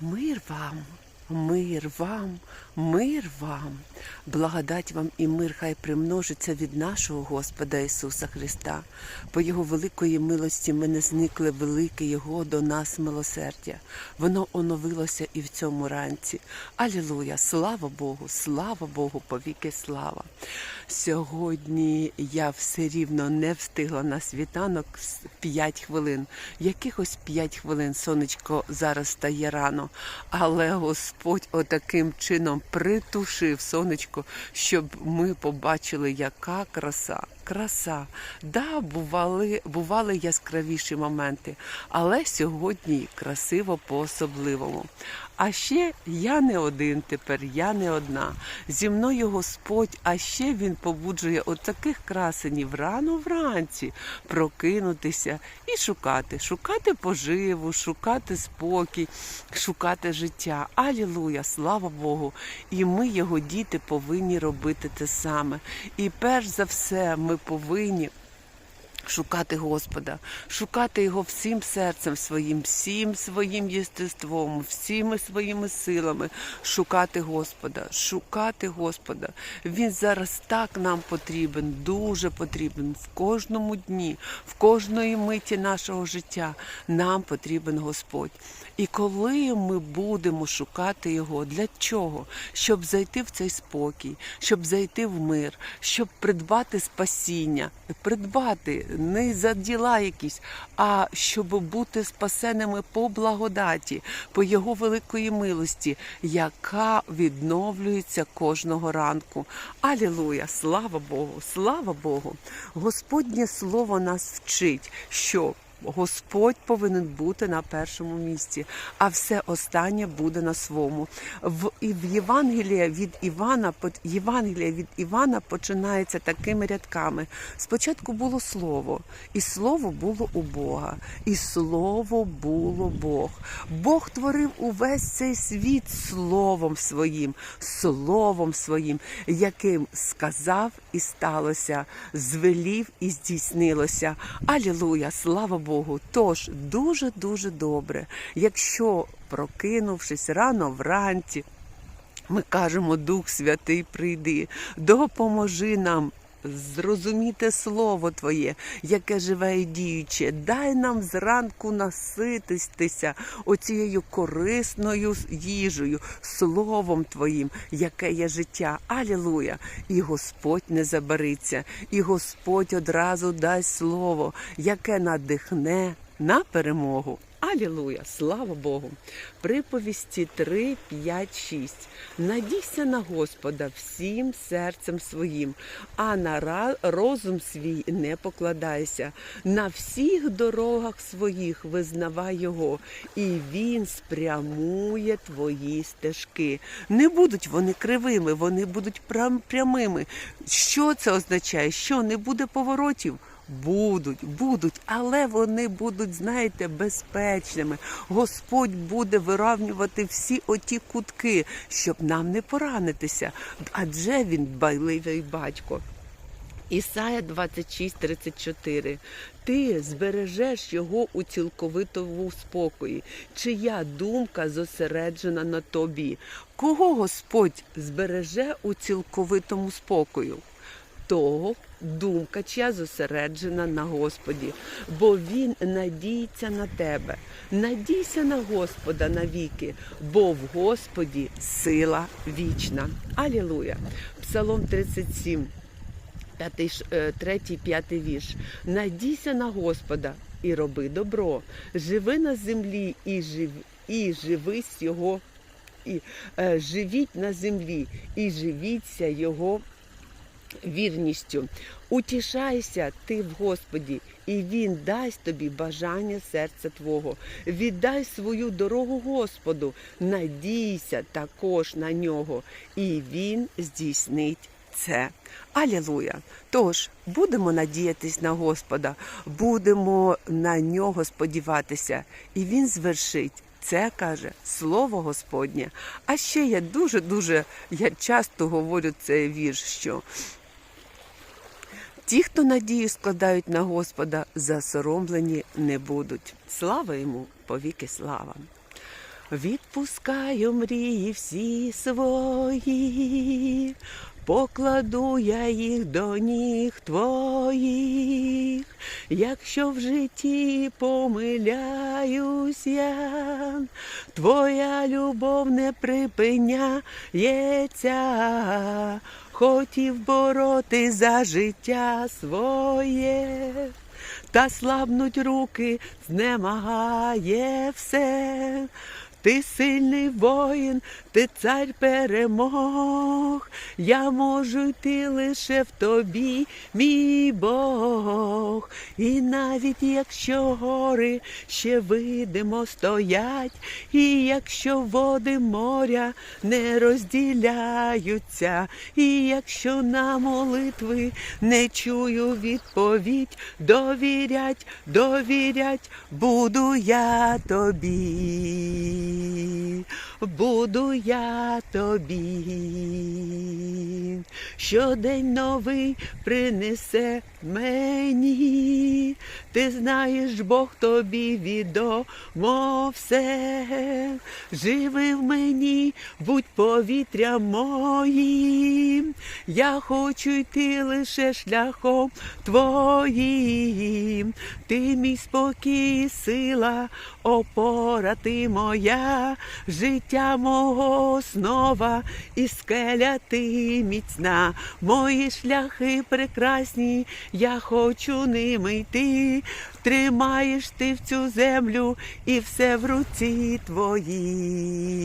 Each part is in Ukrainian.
Мир вам, мир вам, мир вам, благодать вам і мир хай примножиться від нашого Господа Ісуса Христа. По Його великої милості ми не зникли велике Його до нас милосердя. Воно оновилося і в цьому ранці. Алілуя! Слава Богу! Слава Богу! Повіки слава! Сьогодні я все рівно не встигла на світанок 5 хвилин. Якихось 5 хвилин сонечко зараз стає рано, але Господь отаким чином притушив сонечко, щоб ми побачили, яка краса. Краса, да, бували, бували яскравіші моменти, але сьогодні красиво по-особливому. А ще я не один тепер, я не одна. Зі мною Господь, а ще Він побуджує от таких красенів рано вранці прокинутися і шукати, шукати поживу, шукати спокій, шукати життя. Алілуя, слава Богу! І ми, його діти, повинні робити те саме. І перш за все, ми повинні. Шукати Господа, шукати Його всім серцем своїм, всім своїм єстеством, всіми своїми силами, шукати Господа, шукати Господа. Він зараз так нам потрібен, дуже потрібен в кожному дні, в кожної миті нашого життя. Нам потрібен Господь. І коли ми будемо шукати Його, для чого? Щоб зайти в цей спокій, щоб зайти в мир, щоб придбати спасіння, придбати не за діла якісь, а щоб бути спасеними по благодаті, по Його великої милості, яка відновлюється кожного ранку. Алілуя! Слава Богу! Слава Богу! Господнє слово нас вчить, що Господь повинен бути на першому місці, а все останнє буде на своєму. В і в Євангелія від Івана Євангелія від Івана починається такими рядками. Спочатку було слово, і слово було у Бога, і слово було Бог. Бог творив увесь цей світ словом своїм, словом своїм, яким сказав і сталося, звелів і здійснилося. Алілуя, слава Богу. Тож дуже дуже добре, якщо прокинувшись рано вранці. Ми кажемо, Дух Святий, прийди, допоможи нам зрозуміти Слово Твоє, яке живе і діюче. Дай нам зранку насититися оцією корисною їжею, Словом Твоїм, яке є життя. Алілуя! І Господь не забариться, і Господь одразу дасть слово, яке надихне на перемогу. Алілуя, слава Богу. Приповісті 3, 5, 6. Надійся на Господа всім серцем своїм, а на розум свій не покладайся. На всіх дорогах своїх визнавай його, і він спрямує твої стежки. Не будуть вони кривими, вони будуть прямими. Що це означає? Що не буде поворотів? Будуть, будуть, але вони будуть, знаєте, безпечними. Господь буде виравнювати всі оті кутки, щоб нам не поранитися. Адже він дбайливий батько. Ісая 26, 34. Ти збережеш його у цілковитому спокої, чия думка зосереджена на тобі. Кого Господь збереже у цілковитому спокою? Того думка, чия зосереджена на Господі, бо Він надіється на тебе. Надійся на Господа навіки, бо в Господі сила вічна. Алілуя! Псалом 37. П'ятий, ш- е, третій, п'ятий вірш. Надійся на Господа і роби добро. Живи на землі і жив, і живись його, і е, живіть на землі, і живіться його вірністю. Утішайся ти в Господі, і Він дасть тобі бажання серця Твого. Віддай свою дорогу Господу, надійся також на нього, і Він здійснить це. Алілуя! Тож будемо надіятись на Господа, будемо на нього сподіватися, і Він звершить. Це каже слово Господнє. А ще я дуже дуже я часто говорю цей вірш, що Ті, хто надію складають на Господа, засоромлені не будуть. Слава йому, повіки слава. відпускаю мрії всі свої, покладу я їх до ніг твоїх, якщо в житті помиляюсь я, твоя любов не припиняється, хотів бороти за життя своє та слабнуть руки, знемагає все. Ти сильний воїн, ти цар перемог. Я можу йти лише в тобі, мій Бог. І навіть якщо гори ще видимо стоять, і якщо води моря не розділяються, і якщо на молитви не чую відповідь, довірять, довірять, буду я тобі, буду я тобі. Щодень новий принесе мені, ти знаєш, Бог тобі відомо все. Живи в мені, будь повітря моїм. Я хочу йти лише шляхом твоїм. Ти мій спокій, сила, опора ти моя, життя мого основа і скеля ти міцна. Мої шляхи прекрасні, я хочу ними йти. Тримаєш ти в цю землю і все в руці твоїй.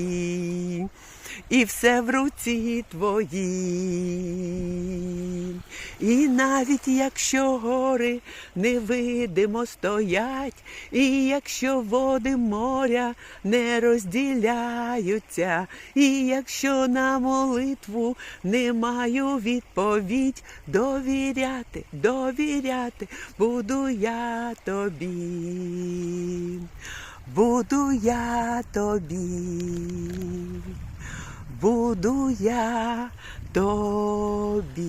І все в руці твоїй. І навіть якщо гори невидимо стоять, і якщо води моря не розділяються, і якщо на молитву не маю відповідь, довіряти, довіряти, буду я тобі, буду я тобі буду я тобі.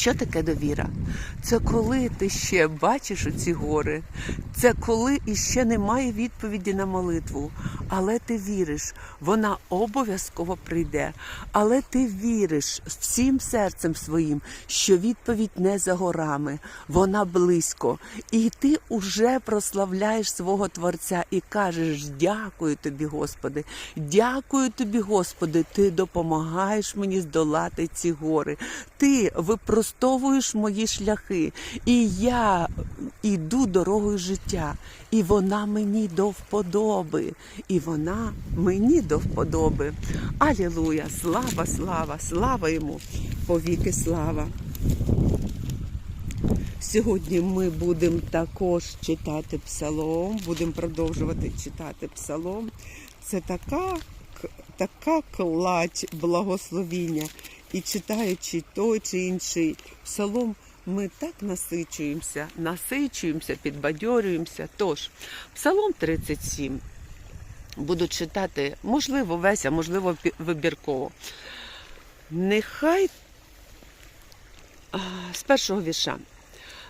Що таке довіра? Це коли ти ще бачиш оці гори, це коли іще немає відповіді на молитву, але ти віриш, вона обов'язково прийде. Але ти віриш всім серцем своїм, що відповідь не за горами, вона близько. І ти уже прославляєш свого Творця і кажеш: дякую тобі, Господи, дякую тобі, Господи, ти допомагаєш мені здолати ці гори. Ти випростовуєш мої шляхи, і я іду дорогою життя, і вона мені до вподоби, і вона мені до вподоби. Алілуя! Слава, слава, слава йому, повіки слава. Сьогодні ми будемо також читати псалом, будемо продовжувати читати псалом. Це така, така кладь благословіння. І читаючи той чи інший псалом, ми так насичуємося, насичуємося, підбадьорюємося. Тож, псалом 37 буду читати, можливо, весь, а можливо, вибірково. Нехай з першого віша.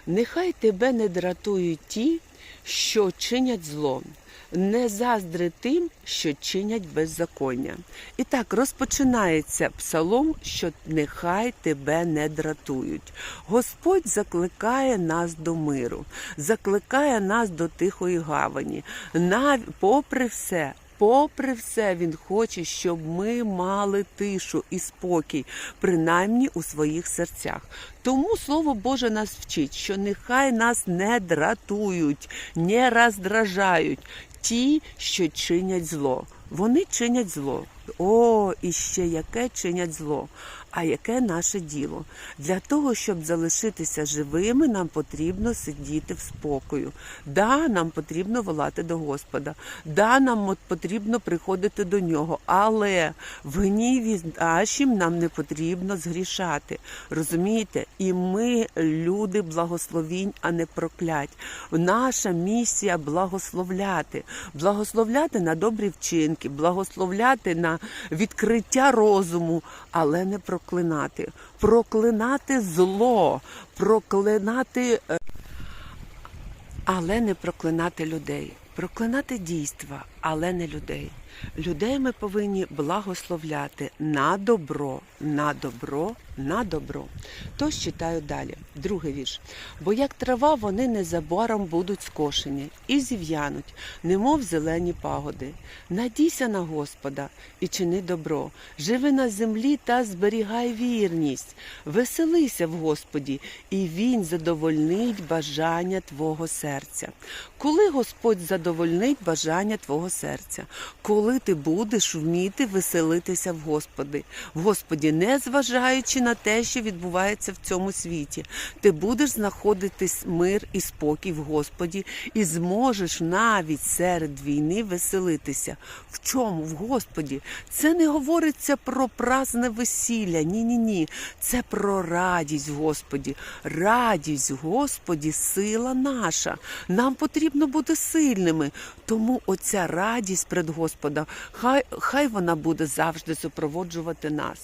Нехай тебе не дратують ті, що чинять зло, не заздри тим, що чинять беззаконня. І так розпочинається псалом, що нехай тебе не дратують. Господь закликає нас до миру, закликає нас до тихої гавані. Нав... Попри все, Попри все, він хоче, щоб ми мали тишу і спокій, принаймні у своїх серцях. Тому слово Боже нас вчить, що нехай нас не дратують, не роздражають ті, що чинять зло. Вони чинять зло. О, і ще яке чинять зло. А яке наше діло? Для того, щоб залишитися живими, нам потрібно сидіти в спокою. Да, нам потрібно волати до Господа. Да, нам потрібно приходити до нього. Але в гніві нашім нам не потрібно згрішати. Розумієте? І ми люди благословінь, а не проклять. Наша місія благословляти, благословляти на добрі вчинки, благословляти на відкриття розуму, але не проклинати. Проклинати зло, проклинати, е, але не проклинати людей. проклинати дійства, але не людей. Людей ми повинні благословляти на добро, на добро, на добро. Тож читаю далі. Другий вірш. Бо як трава, вони незабаром будуть скошені і зів'януть, немов зелені пагоди. Надійся на Господа і чини добро. Живи на землі та зберігай вірність. Веселися в Господі, і Він задовольнить бажання твого серця. Коли Господь задовольнить бажання твого серця, коли ти будеш вміти веселитися в Господи, в Господі, не зважаючи на те, що відбувається в цьому світі, ти будеш знаходити мир і спокій в Господі і зможеш навіть серед війни веселитися. В чому? В Господі. Це не говориться про празне весілля. Ні, ні, ні. Це про радість Господі. Радість Господі сила наша. Нам потрібно бути сильними. Тому оця радість перед Господом, хай, хай вона буде завжди супроводжувати нас.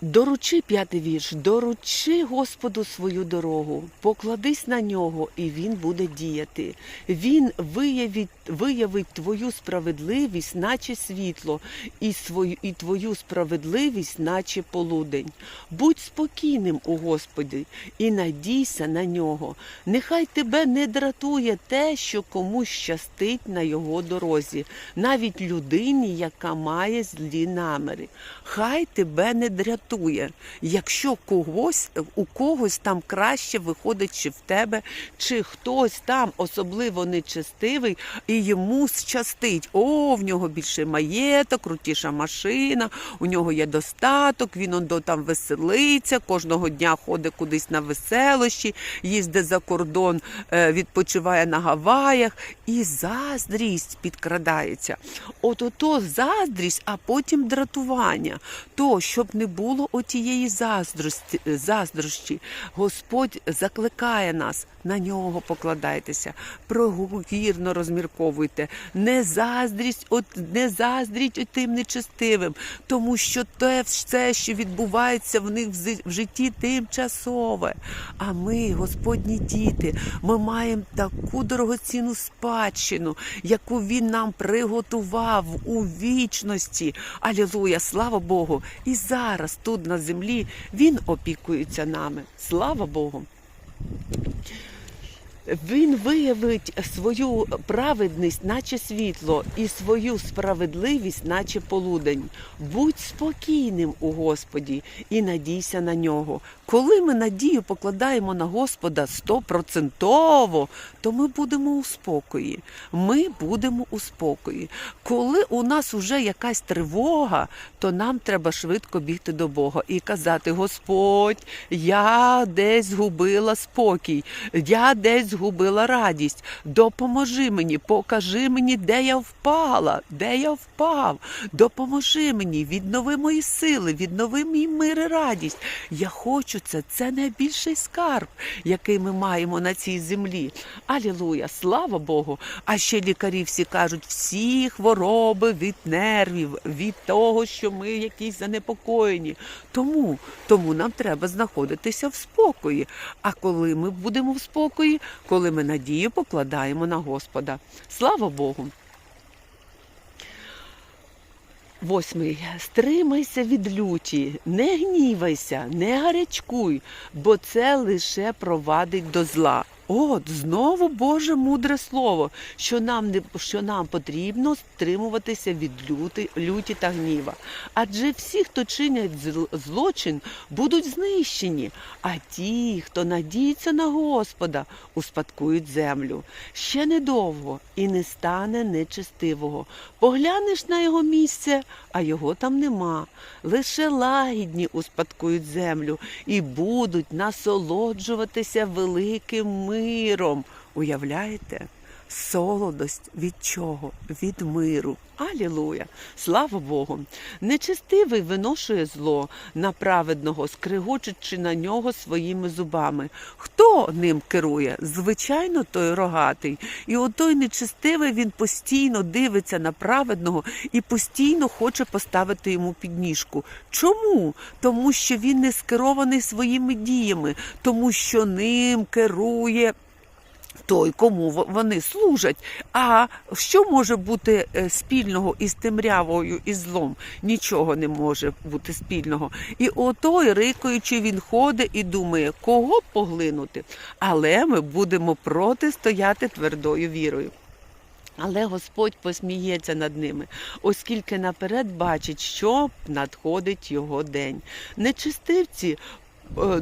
Доручи п'ятий вірш, доручи Господу свою дорогу, покладись на нього, і він буде діяти. Він виявить, виявить твою справедливість, наче світло, і свою і твою справедливість, наче полудень. Будь спокійним у Господі і надійся на нього. Нехай тебе не дратує те, що комусь щастить на його дорозі, навіть людині, яка має злі наміри. Хай тебе не дратує якщо когось у когось там краще виходить, чи в тебе, чи хтось там особливо нечестивий, і йому щастить. О, в нього більше маєток, крутіша машина, у нього є достаток, він он до там веселиться, кожного дня ходить кудись на веселощі, їздить за кордон, е, відпочиває на Гаваях, і заздрість підкрадається. От ото заздрість, а потім дратування. То, щоб не було отієї заздрості, заздрощі. Господь закликає нас, на нього покладайтеся, прогірно розмірковуйте, не заздрість, от не заздріть тим нечестивим, тому що те все, що відбувається в них в житті, тимчасове. А ми, Господні діти, ми маємо таку дорогоцінну спадщину, яку він нам приготував у вічності. Алілуя, слава Богу! І зараз тут на землі Він опікується нами. Слава Богу. Він виявить свою праведність, наче світло, і свою справедливість, наче полудень. Будь спокійним у Господі і надійся на нього. Коли ми надію покладаємо на Господа стопроцентово, то ми будемо у спокої. Ми будемо у спокої. Коли у нас вже якась тривога, то нам треба швидко бігти до Бога і казати: Господь, я десь згубила спокій, я десь згубила радість. Допоможи мені, покажи мені, де я впала, де я впав. Допоможи мені, віднови мої сили, віднови мій мир і радість. Я хочу це. Це найбільший скарб, який ми маємо на цій землі. Алілуя, слава Богу! А ще лікарі всі кажуть, всі хвороби від нервів, від того, що ми якісь занепокоєні. Тому, тому нам треба знаходитися в спокої. А коли ми будемо в спокої, коли ми надію покладаємо на Господа. Слава Богу! Восьмий. Стримайся від люті, не гнівайся, не гарячкуй, бо це лише провадить до зла. От знову Боже мудре слово, що нам не що нам потрібно стримуватися від люти, люті та гніва. Адже всі, хто чинять злочин, будуть знищені, а ті, хто надіється на Господа, успадкують землю. Ще недовго і не стане нечестивого. Поглянеш на його місце, а його там нема. Лише лагідні успадкують землю і будуть насолоджуватися великим миром. Уявляєте? Солодость від чого? Від миру. Алілуя! Слава Богу! Нечестивий виношує зло на праведного, скригочучи на нього своїми зубами. Хто ним керує? Звичайно, той рогатий. І отой нечестивий він постійно дивиться на праведного і постійно хоче поставити йому підніжку. Чому? Тому що він не скерований своїми діями, тому що ним керує той, кому вони служать. А що може бути е, спільного із темрявою і злом? Нічого не може бути спільного. І отой, рикаючи, він ходить і думає, кого поглинути. Але ми будемо протистояти твердою вірою. Але Господь посміється над ними, оскільки наперед бачить, що надходить його день. Нечистивці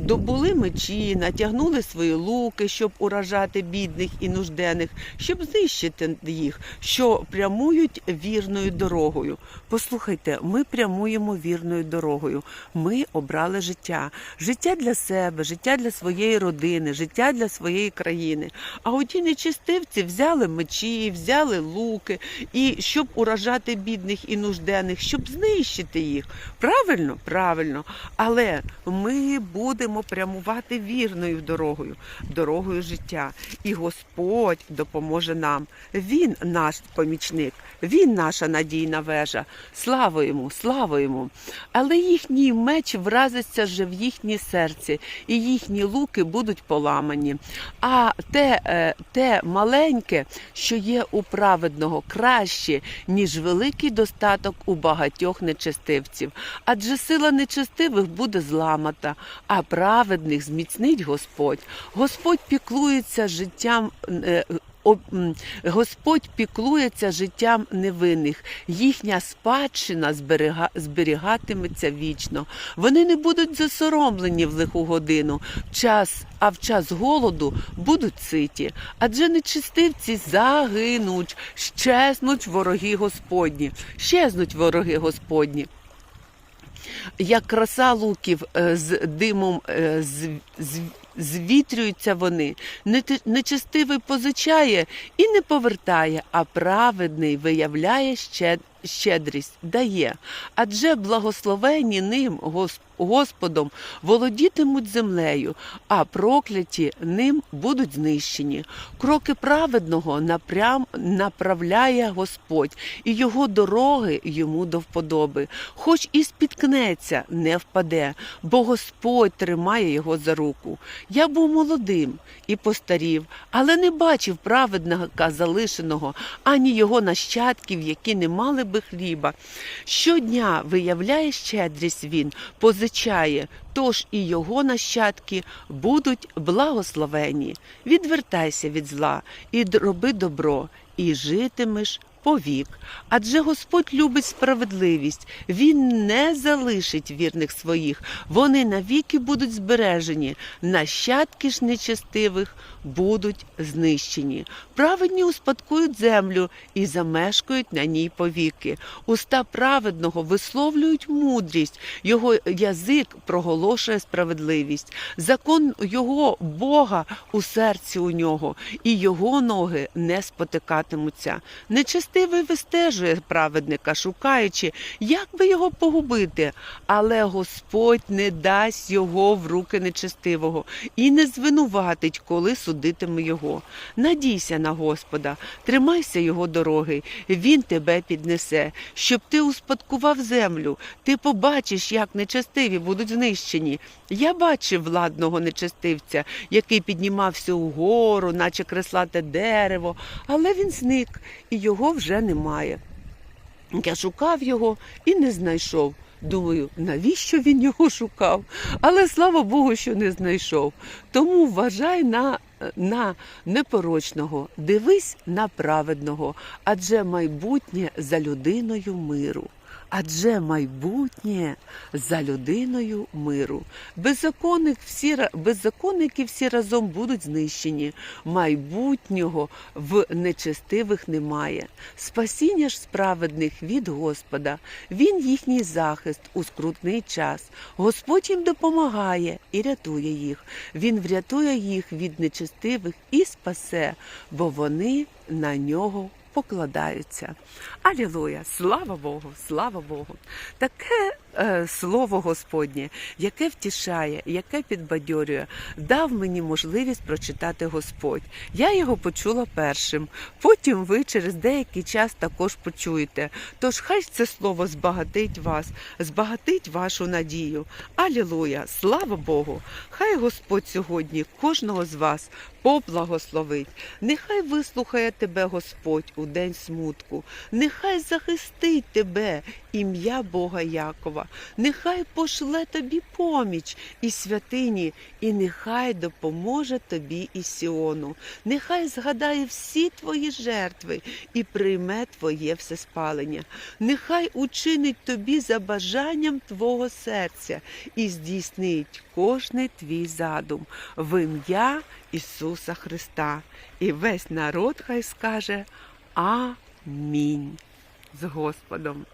добули мечі, натягнули свої луки, щоб уражати бідних і нужденних, щоб знищити їх, що прямують вірною дорогою. Послухайте, ми прямуємо вірною дорогою. Ми обрали життя, життя для себе, життя для своєї родини, життя для своєї країни. А оті нечистивці взяли мечі, взяли луки, і щоб уражати бідних і нужденних, щоб знищити їх. Правильно? Правильно. Але ми будемо прямувати вірною дорогою, дорогою життя. І Господь допоможе нам. Він наш помічник, він наша надійна вежа. Слава йому, слава йому. Але їхній меч вразиться вже в їхнє серце, і їхні луки будуть поламані. А те, е, те маленьке, що є у праведного, краще, ніж великий достаток у багатьох нечестивців. Адже сила нечестивих буде зламата, а праведних зміцнить Господь. Господь піклується життям. е, Господь піклується життям невинних, їхня спадщина зберега, зберігатиметься вічно. Вони не будуть засоромлені в лиху годину, час, а в час голоду будуть ситі. Адже нечистивці загинуть, щезнуть вороги Господні, щезнуть вороги Господні як краса луків е, з димом е, з, з, звітрюються вони. Нечестивий позичає і не повертає, а праведний виявляє щед- щедрість, дає. Адже благословені ним Господом володітимуть землею, а прокляті ним будуть знищені. Кроки праведного напрям направляє Господь, і його дороги йому до вподоби. Хоч і спіткнеться, не впаде, бо Господь тримає його за руку. Я був молодим і постарів, але не бачив праведника залишеного, ані його нащадків, які не мали би хліба. Щодня виявляє щедрість він, позичає, тож і його нащадки будуть благословені. Відвертайся від зла і роби добро, і житимеш повік. Адже Господь любить справедливість, Він не залишить вірних своїх, вони навіки будуть збережені, нащадки ж нечестивих будуть знищені. Праведні успадкують землю і замешкають на ній повіки. Уста праведного висловлюють мудрість, його язик проголошує справедливість. Закон його Бога у серці у нього, і його ноги не спотикатимуться. Нечестивий вистежує праведника, шукаючи, як би його погубити, але Господь не дасть його в руки нечестивого і не звинуватить, коли судитиме його. Надійся на Господа, тримайся його дороги, він тебе піднесе, щоб ти успадкував землю. Ти побачиш, як нечестиві будуть знищені. Я бачив владного нечестивця, який піднімався угору, наче креслате дерево, але він зник, і його вже немає. Я шукав його і не знайшов. Думаю, навіщо він його шукав? Але слава Богу, що не знайшов. Тому вважай на, на непорочного, дивись на праведного, адже майбутнє за людиною миру. Адже майбутнє за людиною миру. Беззаконник всі, беззаконники всі разом будуть знищені. Майбутнього в нечестивих немає. Спасіння ж справедних від Господа. Він їхній захист у скрутний час. Господь їм допомагає і рятує їх. Він врятує їх від нечестивих і спасе, бо вони на нього покладаються. Алілуя! Слава Богу! Слава Богу! Таке слово Господнє, яке втішає, яке підбадьорює, дав мені можливість прочитати Господь. Я його почула першим. Потім ви через деякий час також почуєте. Тож хай це слово збагатить вас, збагатить вашу надію. Алілуя! Слава Богу! Хай Господь сьогодні кожного з вас поблагословить. Нехай вислухає тебе Господь у день смутку. Нехай захистить тебе ім'я Бога Якова. Нехай пошле тобі поміч і святині, і нехай допоможе тобі із Сіону. Нехай згадає всі твої жертви і прийме твоє всеспалення. Нехай учинить тобі за бажанням твого серця і здійснить кожний твій задум в ім'я Ісуса Христа. І весь народ хай скаже Амінь з Господом.